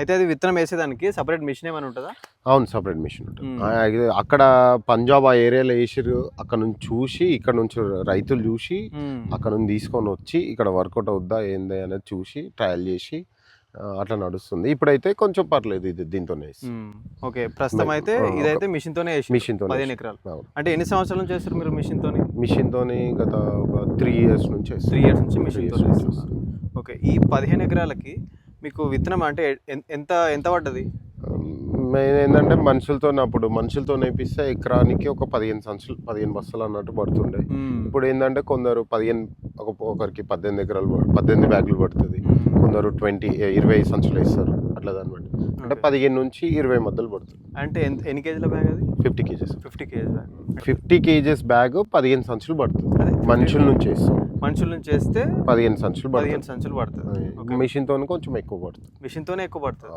అయితే అది విత్తనం వేసేదానికి సపరేట్ మిషన్ ఏమైనా ఉంటుందా? అవును సపరేట్ మిషన్ ఉంటుంది. అక్కడ పంజాబ్ ఆ ఏరియాలో వేసిరు అక్కడ నుంచి చూసి ఇక్కడ నుంచి రైతులు చూసి అక్కడ నుంచి తీసుకొని వచ్చి ఇక్కడ వర్కౌట్ అవుద్దా ఏంది అనేది చూసి ట్రయల్ చేసి అట్లా నడుస్తుంది. ఇప్పుడైతే కొంచెం పర్లేదు ఇది దీంతోనే ఓకే ప్రస్తుతం అయితే ఇదైతే మిషన్ తోనే మిషన్ పదిహేను ఎకరాలు. అంటే ఎన్ని సంవత్సరాల నుంచి చేస్తారు మీరు మిషన్ తోని? మిషన్ తోని గత ఒక త్రీ ఇయర్స్ నుంచి. త్రీ ఇయర్స్ నుంచి మిషన్ ఓకే ఈ పదిహేను ఎకరాలకి మీకు విత్తనం అంటే ఎంత ఎంత పడ్డది? మెయిన్ ఏంటంటే మనుషులతో అప్పుడు మనుషులతో నేపిస్తే ఎకరానికి ఒక పదిహేను సంచులు పదిహేను బస్తాలు అన్నట్టు పడుతుండే. ఇప్పుడు ఏంటంటే కొందరు పదిహేను ఒక ఒకరికి పద్దెనిమిది ఎకరాలు పద్దెనిమిది బ్యాగులు పడుతుంది. కొందరు ట్వంటీ ఇరవై సంచులు వేస్తారు అట్లా దాన్ని బట్టి. అంటే. పదిహేను నుంచి ఇరవై మధ్యలో పడుతుంది. అంటే ఎంత ఎన్ని కేజీల బ్యాగ్ అది? Fifty kgs. Fifty kg bag. Fifty kgs bag పదిహేను సంచులు పడుతుంది. మనుషుల నుంచి వేస్తాం. మనుషుల నుంచి వేస్తే పదిహేను సంచులు పదిహేను సంచులు పడుతుంది. మిషన్తో కొంచెం ఎక్కువ పడుతుంది. మిషన్ తోనే ఎక్కువ పడుతుంది.